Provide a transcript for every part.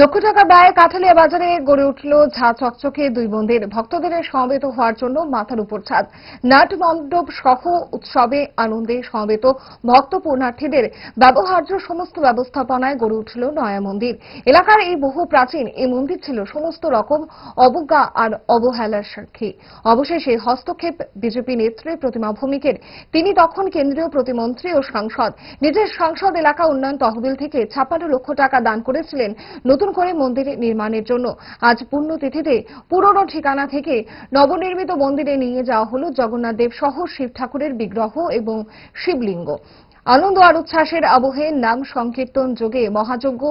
লক্ষ টাকা ব্যয়ে কাঠালিয়া বাজারে গড়ে উঠল ঝা চকচকে দুই মন্দির ভক্তদের সমবেত হওয়ার জন্য মাথার উপর ছাদ। নাট মণ্ডপ সহ উৎসবে আনন্দে সমবেত ভক্ত পূর্ণার্থীদের ব্যবহার্য সমস্ত ব্যবস্থাপনায় গড়ে উঠল নয়া মন্দির। এলাকার এই বহু প্রাচীন এই মন্দির ছিল সমস্ত রকম অবজ্ঞা আর অবহেলার সাক্ষী। অবশেষে হস্তক্ষেপ বিজেপি নেত্রী প্রতিমা ভৌমিকের। তিনি তখন কেন্দ্রীয় প্রতিমন্ত্রী ও সাংসদ। নিজের সংসদ এলাকা উন্নয়ন তহবিল থেকে ছাপ্পান্ন লক্ষ টাকা দান করেছিলেন নতুন করে মন্দির নির্মাণের জন্য আজ পুণ্যতিথিতে পুরনো ঠিকানা থেকে নবনির্মিত মন্দিরে নিয়ে যাওয়া হল জগন্নাথ দেব সহ শিব ঠাকুরের বিগ্রহ এবং শিবলিঙ্গ। আনন্দ আর উচ্ছ্বাসের আবহে নাম সংকীর্তন যোগে মহাযজ্ঞ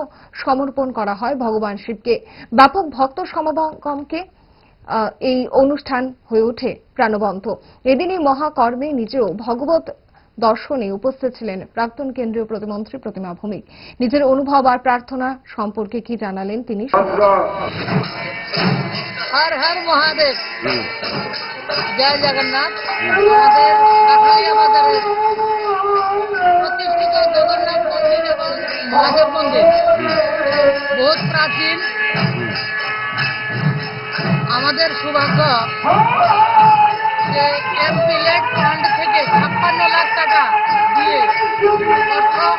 সমর্পণ করা হয় ভগবান শিবকে। ব্যাপক ভক্ত সমাগমকে এই অনুষ্ঠান হয়ে ওঠে প্রাণবন্ত। এদিনই মহাকর্মে নিজেও ভগবত দর্শনে উপস্থিত ছিলেন প্রাক্তন কেন্দ্রীয় প্রতিমন্ত্রী প্রতিমা ভৌমিক। নিজের অনুভব আর প্রার্থনা সম্পর্কে কি জানালেন তিনি মহাদেব। জয় জগন্নাথ। প্রাচীন। আমাদের সৌভাগ্য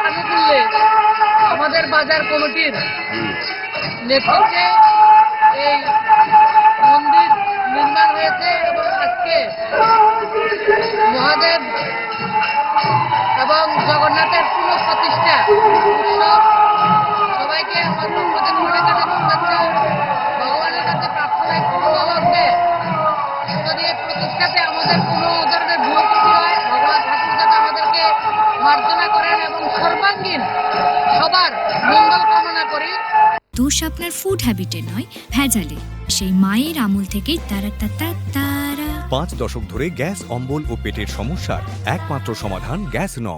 আনুকূল্যে আমাদের বাজার কমিটির নেতৃত্বে এই মন্দির নির্মাণ হয়েছে এবং আজকে মহাদেব মঙ্গল কামনা করি। দোষ আপনার ফুড হ্যাবিটে নয় ভেজালে। সেই মায়ের আমল থেকে তারা তারা তারা। পাঁচ দশক ধরে গ্যাস অম্বল ও পেটের সমস্যার একমাত্র সমাধান গ্যাস নল।